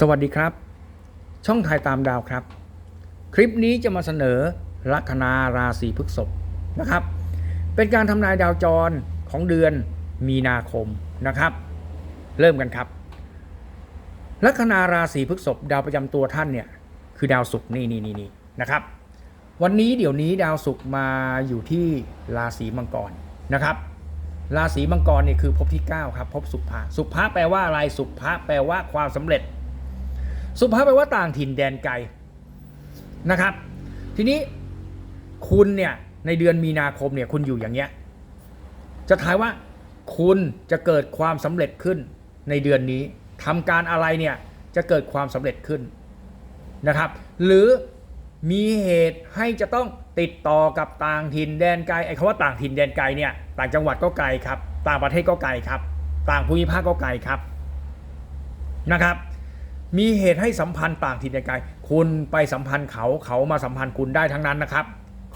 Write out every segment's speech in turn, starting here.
สวัสดีครับ ช่องถ่ายตามดาวครับ คลิปนี้จะมาเสนอลัคนาราศีพฤษภนะครับ เป็นการทำนายดาวจรของเดือนมีนาคมนะครับ เริ่มกันครับ ลัคนาราศีพฤษภดาวประจำตัวท่านเนี่ยคือดาวศุกร์นี่นี่นี่นี่นะครับ วันนี้เดี๋ยวนี้ดาวศุกร์มาอยู่ที่ราศีมังกรนะครับราศีมังกรเนี่ยคือภพที่ 9 ครับภพสุภาสุภาแปลว่าอะไรสุภาแปลว่าความสำเร็จ สุภาพแปลว่าต่างถิ่นแดนไกลนะครับ ทีนี้คุณเนี่ยในเดือนมีนาคมเนี่ยคุณอยู่อย่างเงี้ยจะทายว่าคุณจะเกิดความสำเร็จขึ้นในเดือนนี้ทำการอะไรเนี่ยจะเกิดความสำเร็จขึ้นนะครับ หรือมีเหตุให้จะต้องติดต่อกับต่างถิ่นแดนไกลไอ้คำว่าต่างถิ่นแดนไกลเนี่ยต่างจังหวัดก็ไกลครับ ต่างประเทศก็ไกลครับ ต่างภูมิภาคก็ไกลครับนะครับ มีเหตุให้สัมพันธ์ต่างถิ่นไกลคุณไปสัมพันธ์เขาเขามาสัมพันธ์คุณได้ทั้งนั้นนะครับ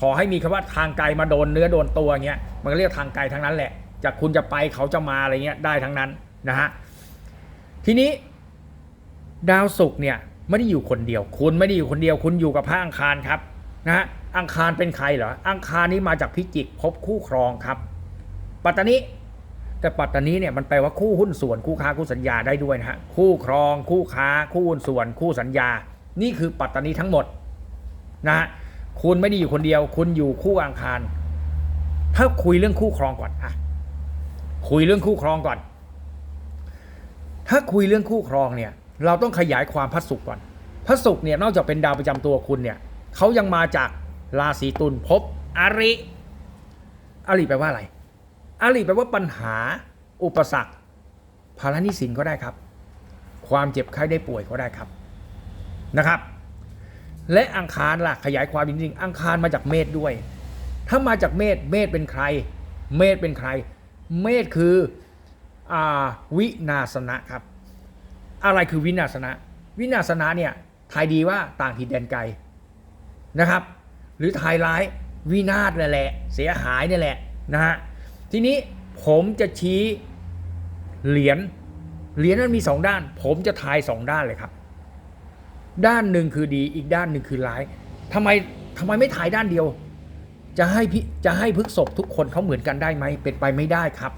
ขอให้มีคำว่าทางไกลมาโดนเนื้อโดนตัวเงี้ยมันก็เรียกทางไกลทั้งนั้นแหละ จากคุณจะไปเขาจะมาอะไรเงี้ยได้ทั้งนั้นนะฮะทีนี้ ดาวศุกร์เนี่ยไม่ได้อยู่คนเดียว คุณไม่ได้อยู่คนเดียว คุณอยู่กับพระอังคารครับนะฮะอังคารเป็นใครเหรออังคารนี้มาจากพิจิกภพคู่ครองครับ ปัตตานี แต่ปัตตานีเนี่ยมันแปลว่าคู่หุ้นส่วนคู่ค้าคู่สัญญาได้ด้วยนะฮะคู่ครอง คู่ค้า คู่หุ้นส่วน คู่สัญญา นี่คือปัตตานีทั้งหมดนะฮะคุณไม่ได้อยู่คนเดียว คุณอยู่คู่อังคาร ถ้าคุยเรื่องคู่ครองก่อนอะคุยเรื่องคู่ครองก่อน ถ้าคุยเรื่องคู่ครองเนี่ย เราต้องขยายความพระศุกร์ก่อนพระศุกร์เนี่ยนอกจากเป็นดาวประจำตัวคุณเนี่ยเขายังมาจากราศีตุลภพอริอริแปลว่าอะไร อริแปลว่าปัญหา อุปสรรคภาระหนิสินก็ได้ครับ ความเจ็บไข้ได้ป่วยก็ได้ครับนะครับ และอังคารล่ะขยายความจริงๆอังคารมาจากเมษด้วย ถ้ามาจากเมษเมษเป็นใคร เมษเป็นใคร เมษคืออวินาสนะครับ อะไรคือวินาศนะ วินาศนะเนี่ยทายดีว่าต่างถิ่นแดนไกลนะครับ หรือทายร้ายวินาศนั่นแหละ เสียหายนี่แหละนะฮะ ทีนี้ผมจะชี้เหรียญเหรียญนั้นมีสองด้าน ผมจะทายสองด้านเลยครับ ด้านหนึ่งคือดีอีกด้านหนึ่งคือร้ายทำไมทำไมไม่ถ่ายด้านเดียว จะให้พิจะให้พฤกษบทุกคนเขาเหมือนกันได้ไหมเป็นไปไม่ได้ครับ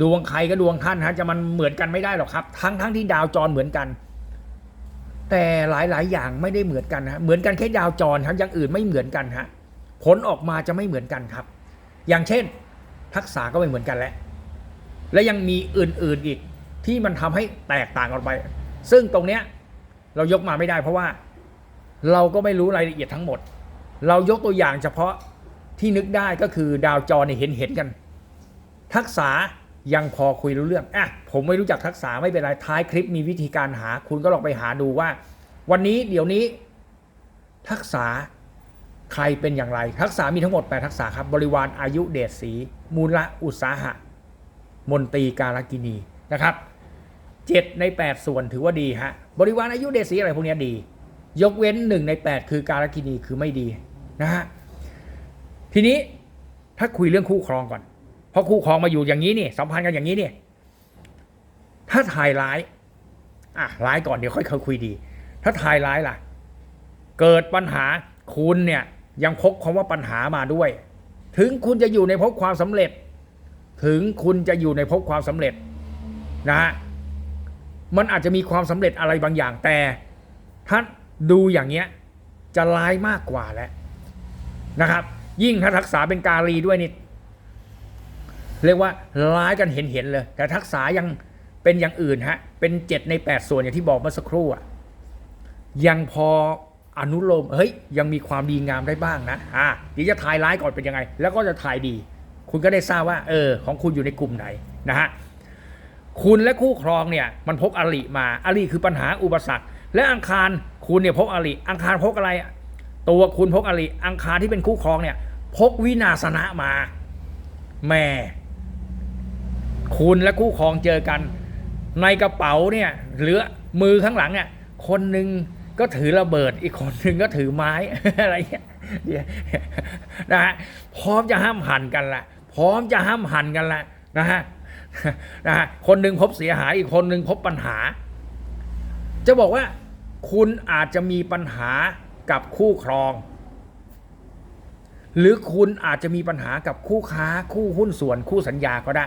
ดวงใครก็ดวงท่านฮะจะมันเหมือนกันไม่ได้หรอกครับ ทั้งทั้งที่ดาวจรเหมือนกัน แต่หลายหลายๆอย่างไม่ได้เหมือนกันฮะเหมือนกันแค่ดาวจรครับอย่างอื่นไม่เหมือนกันฮะผลออกมาจะไม่เหมือนกันครับ อย่างเช่น ทักษะก็ไม่เหมือนกันแหล้วและยังมีอื่นๆอีกที่มันทำให้แตกต่างกันไป ซึ่งตรงเนี้ยเรายกมาไม่ได้เพราะว่าเราก็ไม่รู้รายละเอียดทั้งหมด เรายกตัวอย่างเฉพาะที่นึกได้ก็คือดาวจรเนี่ยเห็นเห็นกัน ทักษะยังพอคุยรู้เรื่องอะผมไม่รู้จักทักษะไม่เป็นไรท้ายคลิปมีวิธีการหา คุณก็ลองไปหาดูว่า วันนี้เดี๋ยวนี้ ทักษะ ใครเป็นอย่างไร ทักษะมีทั้งหมด 8 ทักษะครับ บริวารอายุเดชสี มูละอุตสาหะ มนตรีการกินีนะครับเจ็ดใน 8 ส่วนถือว่าดีฮะบริวารอายุเดชสีอะไรพวกเนี้ยดี ยกเว้นหนึ่งใน 8 คือการกินีคือไม่ดีนะฮะทีนี้ถ้าคุยเรื่องคู่ครองก่อน เพราะคู่ครองมาอยู่อย่างนี้นี่สัมพันธ์กันอย่างนี้นี่ถ้าทายร้ายอะร้ายก่อนเดี๋ยวค่อยคุยดี ถ้าทายร้ายล่ะ เกิดปัญหาคุณเนี่ย ยังพกคำว่าปัญหามาด้วย ถึงคุณจะอยู่ในภพความสำเร็จ ถึงคุณจะอยู่ในภพความสำเร็จนะฮะมันอาจจะมีความสำเร็จอะไรบางอย่างแต่ถ้าดูอย่างเงี้ยจะร้ายมากกว่าแล้วนะครับ ยิ่งถ้าทักษะเป็นกาลีด้วยนี่เรียกว่าร้ายกันเห็นเห็นเลย แต่ทักษะยังเป็นอย่างอื่นฮะเป็นเจ็ดในแปดส่วนอย่างที่บอกเมื่อสักครู่อะยังพอ อนุโลมเฮ้ยยังมีความดีงามได้บ้างนะอ่าเดี๋ยวจะทายร้ายก่อนเป็นยังไง แล้วก็จะทายดี คุณก็ได้ทราบว่าเออของคุณอยู่ในกลุ่มไหนนะฮะคุณและคู่ครองเนี่ยมันพกอริมาอริคือปัญหาอุปสรรค และอังคารคุณเนี่ยพกอริอังคารพกอะไร ตัวคุณพกอริอังคารที่เป็นคู่ครองเนี่ยพกวินาศนะมาแหม่คุณและคู่ครองเจอกัน ในกระเป๋าเนี่ยเหลือมือข้างหลังเนี่ยคนหนึ่ง ก็ถือระเบิดอีกคนหนึ่งก็ถือไม้อะไรเงี้ยเดี๋ยนะฮะพร้อมจะห้ามหันกันละพร้อมจะห้ามหันกันละนะฮะนะฮะคนหนึ่งพบเสียหายอีกคนหนึ่งพบปัญหา จะบอกว่า คุณอาจจะมีปัญหากับคู่ครอง หรือคุณอาจจะมีปัญหากับคู่ค้าคู่หุ้นส่วนคู่สัญญาก็ได้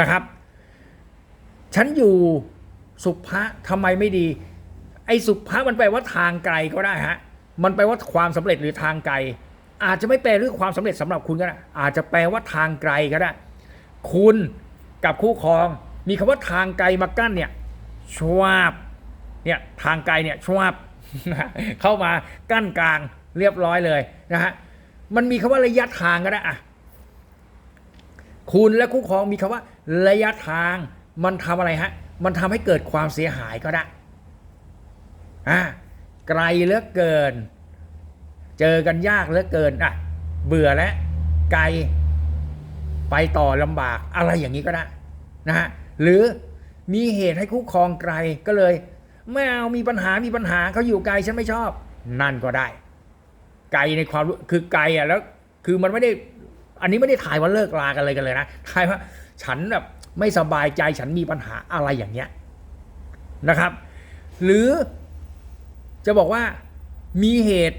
นะครับ ฉันอยู่สุภะทำไมไม่ดี ไอ้สุภะมันแปลว่าทางไกลก็ได้ฮะ มันแปลว่าความสำเร็จหรือทางไกล อาจจะไม่แปลเรื่องความสำเร็จสำหรับคุณก็ได้ อาจจะแปลว่าทางไกลก็ได้ คุณกับคู่ครอง มีคำว่าทางไกลมากั้นเนี่ยชวาบเนี่ยทางไกลเนี่ยชวาบเข้ามากั้นกลางเรียบร้อยเลยนะฮะ มันมีคำว่าระยะทางก็ได้อะคุณและคู่ครองมีคำว่าระยะทาง มันทำอะไรฮะ มันทำให้เกิดความเสียหายก็ได้ อ่าไกลเหลือเกิน เจอกันยากเหลือเกินอะเบื่อแล้วไกลไปต่อลำบากอะไรอย่างนี้ก็ได้นะฮะหรือมีเหตุให้คู่ครองไกลก็เลยไม่เอามีปัญหามีปัญหาเขาอยู่ไกลฉันไม่ชอบ นั่นก็ได้ ไกลในความรู้คือไกลอะแล้ว คือมันไม่ได้ อันนี้ไม่ได้ถ่ายว่าเลิกลากันเลยกันเลยนะถ่ายว่าฉันแบบไม่สบายใจฉันมีปัญหาอะไรอย่างเงี้ยนะครับ หรือ จะบอกว่ามีเหตุ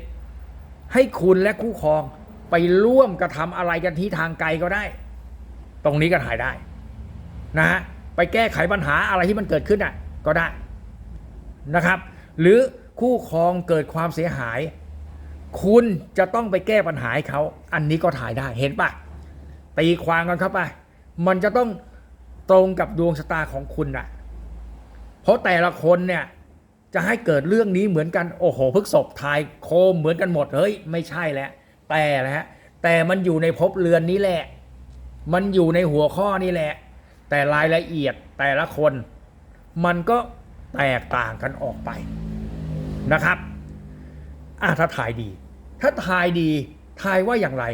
ให้คุณและคู่ครองไปร่วมกระทำอะไรกันที่ทางไกลก็ได้ ตรงนี้ก็ถ่ายได้นะฮะไปแก้ไขปัญหาอะไรที่มันเกิดขึ้นอะก็ได้นะครับ หรือคู่ครองเกิดความเสียหาย คุณจะต้องไปแก้ปัญหาให้เขาอันนี้ก็ถ่ายได้เห็นปะตีความกันเข้าไปมันจะต้องตรงกับดวงชะตาของคุณอะเพราะแต่ละคนเนี่ย จะให้เกิดเรื่องนี้เหมือนกันโอ้โหพฤกษบทายโคมเหมือนกันหมดเฮ้ยไม่ใช่แล้วแต่แล้วฮะแต่มันอยู่ในภพเรือนนี้แหละ มันอยู่ในหัวข้อนี้แหละ แต่รายละเอียดแต่ละคน มันก็แตกต่างกันออกไปนะครับอะถ้าทายดี ถ้าทายดีทายว่าอย่างไร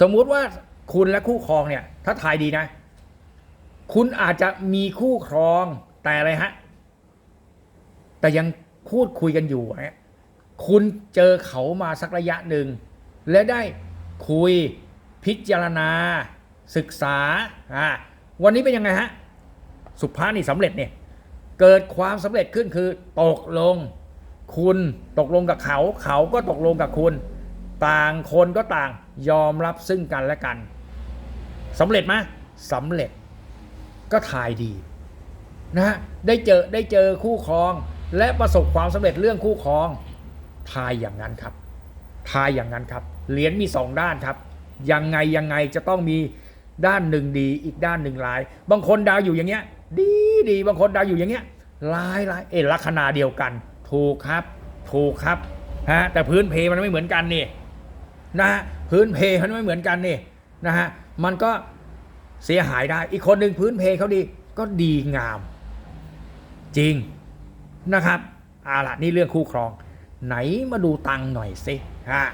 สมมุติว่าคุณและคู่ครองเนี่ย ถ้าทายดีนะ คุณอาจจะมีคู่ครองแต่อะไรฮะ แต่ยังพูดคุยกันอยู่คุณเจอเขามาสักระยะหนึ่ง และได้คุยพิจารณา ศึกษาอ่าวันนี้เป็นยังไงฮะ สุภาพนี่สำเร็จเนี่ยเกิดความสำเร็จขึ้นคือตกลง คุณตกลงกับเขา เขาก็ตกลงกับคุณ ต่างคนก็ต่างยอมรับซึ่งกันและกันสำเร็จไหมสำเร็จก็ทายดีนะฮะได้เจอได้เจอคู่ครอง และประสบความสำเร็จเรื่องคู่ครองทายอย่างนั้นครับทายอย่างนั้นครับ เหรียญมีสองด้านครับ ยังไงยังไงจะต้องมีด้านหนึ่งดี อีกด้านหนึ่งร้าย บางคนดาวอยู่อย่างเงี้ย ดีดีบางคนดาวอยู่อย่างเงี้ยร้ายร้ายเอลักษณะเดียวกัน ถูกครับ ถูกครับฮะแต่พื้นเพมันไม่เหมือนกันนี่นะฮะพื้นเพมันไม่เหมือนกันนี่นะฮะมันก็เสียหายได้ อีกคนหนึ่งพื้นเพเขาดีก็ดีงาม จริง นะครับเอาล่ะนี่เรื่องคู่ครอง ไหนมาดูตังหน่อยสิฮะ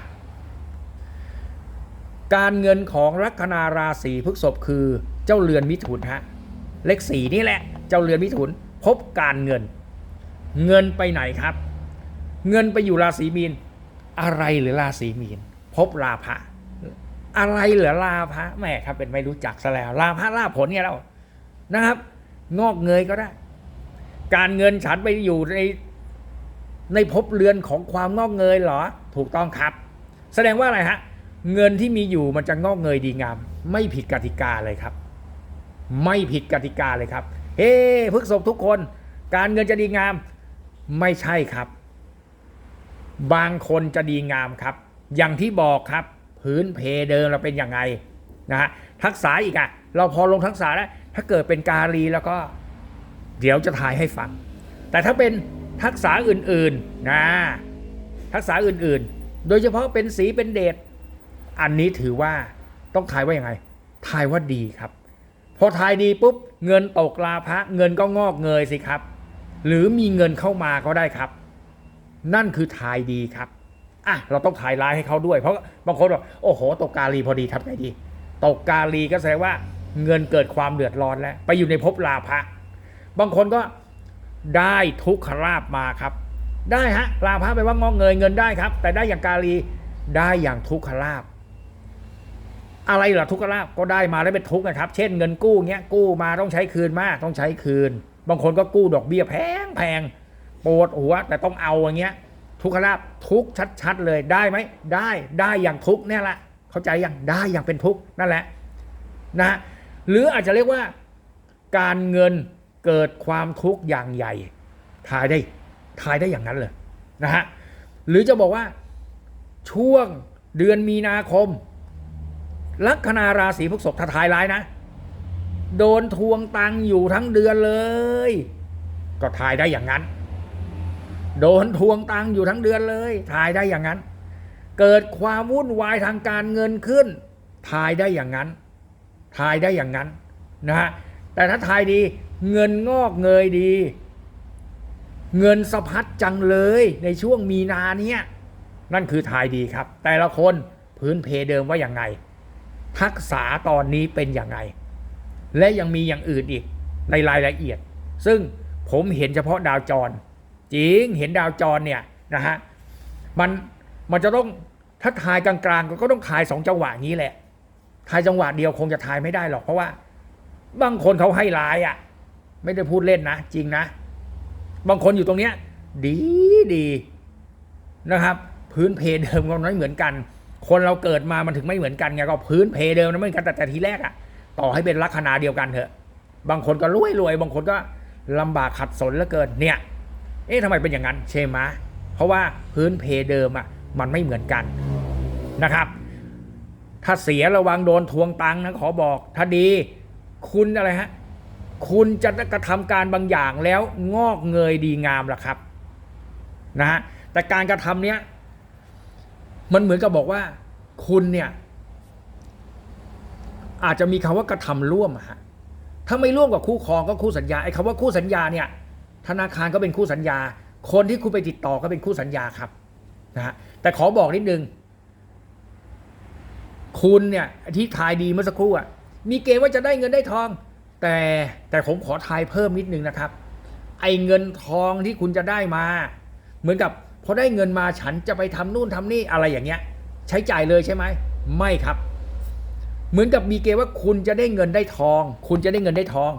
การเงินของลัคนาราศีพฤษภคือเจ้าเรือนมิถุนฮะเลขสี่นี่แหละ เจ้าเรือนมิถุน พบการเงิน เงินไปไหนครับ เงินไปอยู่ราศีมีน อะไรหรือราศีมีน พบลาภะอะไรเหรือลาภะแม่ครับเป็นไม่รู้จักซะแล้วลาภะลาผลเนี่ยเรานะครับ งอกเงยก็ได้ การเงินฉันไปอยู่ในในภพเรือนของความงอกเงยเหรอ ถูกต้องครับ แสดงว่าอะไรฮะ เงินที่มีอยู่มันจะงอกเงยดีงาม ไม่ผิดกติกาเลยครับ ไม่ผิดกติกาเลยครับ เฮ้พฤกษบทุกคน การเงินจะดีงาม ไม่ใช่ครับ บางคนจะดีงามครับ อย่างที่บอกครับ พื้นเพเดิมเราเป็นยังไงนะฮะทักษะอีกอะเราพอลงทักษะได้วถ้าเกิดเป็นกาลีแล้วก็ เดี๋ยวจะทายให้ฟัง แต่ถ้าเป็นทักษะอื่นๆนะทักษะอื่นๆ โดยเฉพาะเป็นสีเป็นเดชอันนี้ถือว่าต้องทายว่ายังไง ทายว่าดีครับ พอทายดีปุ๊บเงินตกลาภะเงินก็งอกเงยสิครับ หรือมีเงินเข้ามาก็ได้ครับ นั่นคือทายดีครับอะเราต้องถ่ายร้ายให้เขาด้วย เพราะบางคนบอกโอ้โห ตกกาลีพอดีทำไงดี ตกกาลีก็แสดงว่าเงินเกิดความเดือดร้อนแล้ว ไปอยู่ในภพลาภะ บางคนก็ได้ทุกขลาบมาครับ ได้ฮะลาภะไปว่างอเงยเงินได้ครับ แต่ได้อย่างกาลีได้อย่างทุกขลาบอะไรล่ะทุกขลาบก็ได้มาแล้วเป็นทุกนะครับ เช่นเงินกู้เงี้ยกู้มาต้องใช้คืนมากต้องใช้คืน บางคนก็กู้ดอกเบี้ยแพงแพงปวดหัวแต่ต้องเอาอย่างเงี้ย ทุกขลาบทุกข์ชัด ๆ เลยได้ไหมได้ได้อย่างทุกเนี่ยแหละเข้าใจยังได้อย่างเป็นทุกนั่นแหละนะหรืออาจจะเรียกว่าการเงิน เกิดความทุกข์อย่างใหญ่ทายได้ทายได้อย่างนั้นเลยนะฮะหรือจะบอกว่าช่วงเดือนมีนาคม ลัคนาราศีพฤษภทายร้ายนะ โดนทวงตังค์อยู่ทั้งเดือนเลย ก็ทายได้อย่างนั้น โดนทวงตังค์อยู่ทั้งเดือนเลยทายได้อย่างนั้น เกิดความวุ่นวายทางการเงินขึ้นทายได้อย่างนั้นทายได้อย่างนั้นนะฮะแต่ถ้าทายดี เงินงอกเงยดี เงินสะพัดจังเลยในช่วงมีนาเนี้ยนั่นคือทายดีครับ แต่ละคนพื้นเพเดิมว่าอย่างไง ทักษะตอนนี้เป็นอย่างไง และยังมีอย่างอื่นอีกในรายละเอียด ซึ่งผมเห็นเฉพาะดาวจร จริงเห็นดาวจรเนี่ยนะฮะมันมันจะต้องถ้าทายกลางๆ ก็ต้องทายสองจังหวะนี้แหละทายจังหวะเดียวคงจะทายไม่ได้หรอกเพราะว่าบางคนเขาให้ร้ายอะ่ะ ไม่ได้พูดเล่นนะ จริงนะ บางคนอยู่ตรงเนี้ย ดีดีนะครับ พื้นเพเดิมก็ไม่เหมือนกัน คนเราเกิดมามันถึงไม่เหมือนกันไงก็พื้นเพเดิมนะไม่เหมือนกันแต่แต่ทีแรกอะต่อให้เป็นลัคนาเดียวกันเถอะ บางคนก็รวยรวยบางคนก็ลำบากขัดสนเหลือเกินเนี่ย เอ๊ะทำไมเป็นอย่างนั้นใช่ไหมเพราะว่าพื้นเพเดิมอะมันไม่เหมือนกันนะครับ ถ้าเสียระวังโดนทวงตังค์นะขอบอก ถ้าดี คุณอะไรฮะ คุณจะกระทำการบางอย่างแล้วงอกเงยดีงามล่ะครับนะฮะแต่การกระทำเนี้ยมันเหมือนกับบอกว่า คุณเนี่ยอาจจะมีคำว่ากระทำร่วมฮะถ้าไม่ร่วมกับคู่ครองก็คู่สัญญาไอ้คำว่าคู่สัญญาเนี่ย ธนาคารก็เป็นคู่สัญญา คนที่คุณไปติดต่อก็เป็นคู่สัญญาครับนะฮะแต่ขอบอกนิดนึงคุณเนี่ยที่ทายดีเมื่อสักครู่อะมีเกณฑ์ว่าจะได้เงินได้ทอง แต่แต่ผมขอทายเพิ่มนิดนึงนะครับ ไอ้เงินทองที่คุณจะได้มา เหมือนกับพอได้เงินมาฉันจะไปทำนู่นทำนี่อะไรอย่างเงี้ย ใช้จ่ายเลยใช่ไหมไม่ครับ เหมือนกับมีเกณฑ์ว่าคุณจะได้เงินได้ทอง คุณจะได้เงินได้ทอง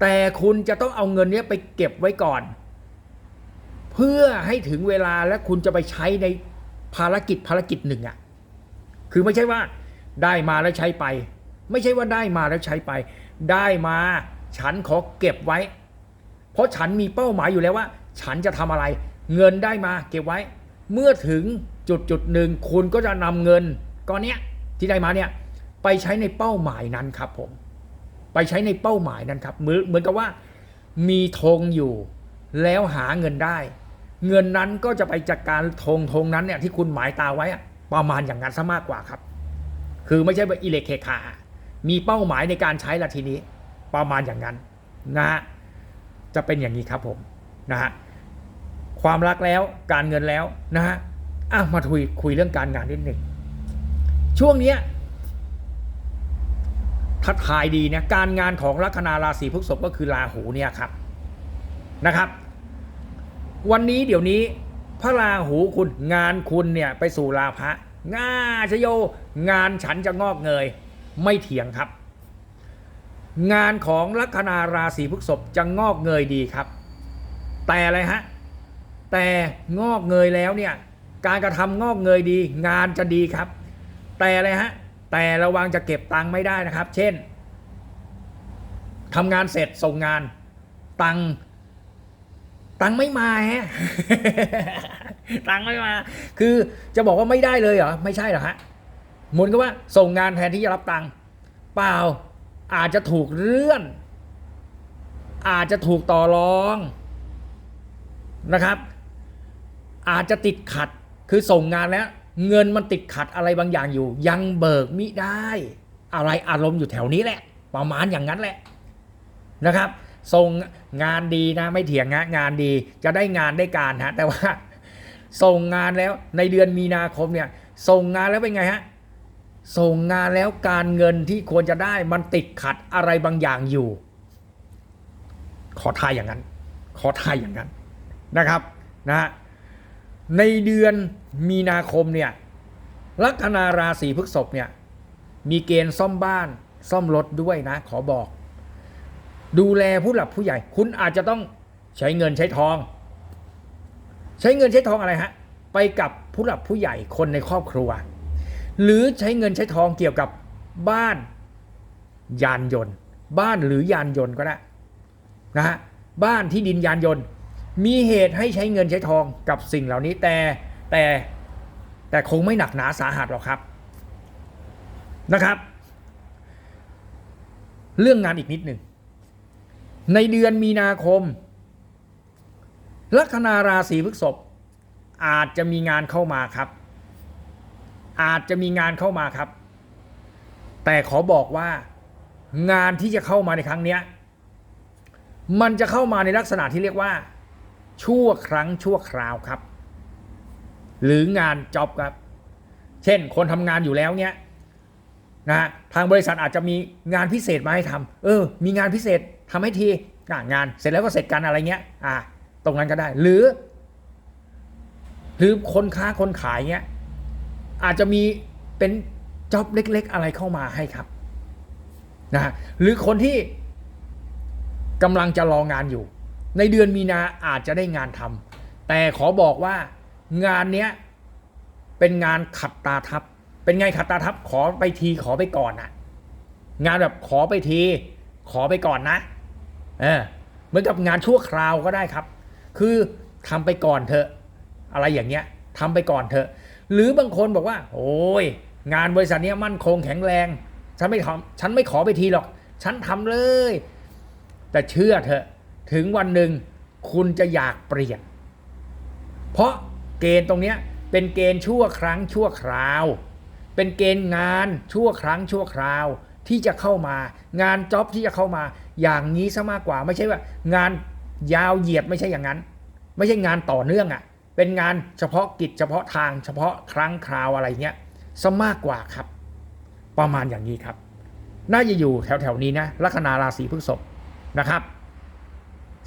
แต่คุณจะต้องเอาเงินเนี้ยไปเก็บไว้ก่อน เพื่อให้ถึงเวลาและคุณจะไปใช้ในภารกิจภารกิจหนึ่งอะ่ะคือไม่ใช่ว่าได้มาแล้วใช้ไป ไม่ใช่ว่าได้มาแล้วใช้ไป ได้มา ฉันขอเก็บไว้ เพราะฉันมีเป้าหมายอยู่แล้วว่า ฉันจะทำอะไร เงินได้มาเก็บไว้ เมื่อถึงจุดจุดหนึ่งคุณก็จะนำเงินก้อนเนี้ยที่ได้มาเนี่ยไปใช้ในเป้าหมายนั้นครับผม ไปใช้ในเป้าหมายนั้นครับเหมือนเหมือนกับว่า มีธงอยู่ แล้วหาเงินได้ เงินนั้นก็จะไปจัดการธงธงนั้นเนี่ยที่คุณหมายตาไว้อะประมาณอย่างนั้นซะมากกว่าครับ คือไม่ใช่ว่าอิเล็กเคขา มีเป้าหมายในการใช้ละทีนี้ ประมาณอย่างนั้นนะฮะจะเป็นอย่างนี้ครับผมนะฮะความรักแล้วการเงินแล้วนะฮะอะมาคุยคุยเรื่องการงานนิดหนึ่งช่วงเนี้ยถ้าทายดีเนี่ยการงานของลัคนาราศีพฤษภก็คือราหูเนี่ยครับนะครับ วันนี้เดี๋ยวนี้พระราหูคุณงานคุณเนี่ยไปสู่ราพะงาชโย งานฉันจะงอกเงย ไม่เถียงครับ งานของลัคนาราศีพฤษภจะงอกเงยดีครับ แต่อะไรฮะ แต่งอกเงยแล้วเนี่ย การกระทำงอกเงยดี งานจะดีครับ แต่อะไรฮะ แต่ระวังจะเก็บตังค์ไม่ได้นะครับ เช่นทำงานเสร็จส่งงาน ตังค์ตังค์ไม่มาฮะ ตังค์ไม่มา คือจะบอกว่าไม่ได้เลยเหรอ ไม่ใช่เหรอฮะ เหมือนกับว่าส่งงานแทนที่จะรับตังค์เปล่าอาจจะถูกเลื่อน อาจจะถูกต่อรองนะครับ อาจจะติดขัดคือส่งงานแล้ว เงินมันติดขัดอะไรบางอย่างอยู่ ยังเบิกมิได้ อะไรอารมณ์อยู่แถวนี้แหละ ประมาณอย่างนั้นแหละนะครับ ส่งงานดีนะไม่เถียงนะงานดีจะได้งานได้การฮะแต่ว่า ส่งงานแล้วในเดือนมีนาคมเนี่ย ส่งงานแล้วเป็นไงฮะ ส่งงานแล้วการเงินที่ควรจะได้มันติดขัดอะไรบางอย่างอยู่ ขอทายอย่างนั้น ขอทายอย่างนั้นนะครับนะในเดือนมีนาคมเนี่ยลัคนาราศีพฤษภเนี่ยมีเกณฑ์ซ่อมบ้านซ่อมรถด้วยนะ ขอบอก ดูแลผู้หลักผู้ใหญ่ คุณอาจจะต้องใช้เงินใช้ทอง ใช้เงินใช้ทองอะไรฮะ ไปกับผู้หลักผู้ใหญ่คนในครอบครัว หรือใช้เงินใช้ทองเกี่ยวกับบ้านยานยนต์ บ้านหรือยานยนต์ก็ได้นะฮะบ้านที่ดินยานยนต์ มีเหตุให้ใช้เงินใช้ทองกับสิ่งเหล่านี้แต่แต่แต่คงไม่หนักหนาสาหัสหรอกครับนะครับ เรื่องงานอีกนิดหนึ่งในเดือนมีนาคม ลัคนาราศีพฤษภอาจจะมีงานเข้ามาครับ อาจจะมีงานเข้ามาครับ แต่ขอบอกว่างานที่จะเข้ามาในครั้งเนี้ยมันจะเข้ามาในลักษณะที่เรียกว่า ชั่วครั้งชั่วคราวครับ หรืองานจ็อบครับ เช่น คนทำงานอยู่แล้วเนี้ยนะฮะทางบริษัทอาจจะมีงานพิเศษมาให้ทำเออ มีงานพิเศษทำให้ทีงานเสร็จแล้วก็เสร็จกันอะไรเงี้ย อ่า ตรงนั้นก็ได้ หรือ หรือคนค้าคนขายเงี้ย อาจจะมีเป็นจ็อบเล็ก ๆ อะไรเข้ามาให้ครับนะหรือคนที่กำลังจะรองานอยู่ ในเดือนมีนาอาจจะได้งานทำแต่ขอบอกว่างานเนี้ยเป็นงานขัดตาทับ เป็นไงขัดตาทับขอไปทีขอไปก่อนอะงานแบบขอไปที ขอไปก่อนนะเออเหมือนกับงานชั่วคราวก็ได้ครับ คือทำไปก่อนเถอะ อะไรอย่างเงี้ยทำไปก่อนเถอะ หรือบางคนบอกว่า โอ้ยงานบริษัทนี้มั่นคงแข็งแรง ฉันไม่ทำฉันไม่ขอไปทีหรอก ฉันทำเลย แต่เชื่อเถอะถึงวันหนึ่งคุณจะอยากเปลี่ยน เพราะเกณฑ์ตรงนี้เป็นเกณฑ์ชั่วครั้งชั่วคราว เป็นเกณฑ์งานชั่วครั้งชั่วคราวที่จะเข้ามา งานจ็อบที่จะเข้ามา อย่างนี้ซะมากกว่าไม่ใช่ว่า งานยาวเหยียดไม่ใช่อย่างนั้น ไม่ใช่งานต่อเนื่องอะ่ะ เป็นงานเฉพาะกิจเฉพาะทางเฉพาะครั้งคราวอะไรเงี้ยซะมากกว่าครับ ประมาณอย่างนี้ครับ น่าจะอยู่แถวๆนี้นะลัคนาราศีพฤษภนะครับ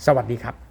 สวัสดีครับ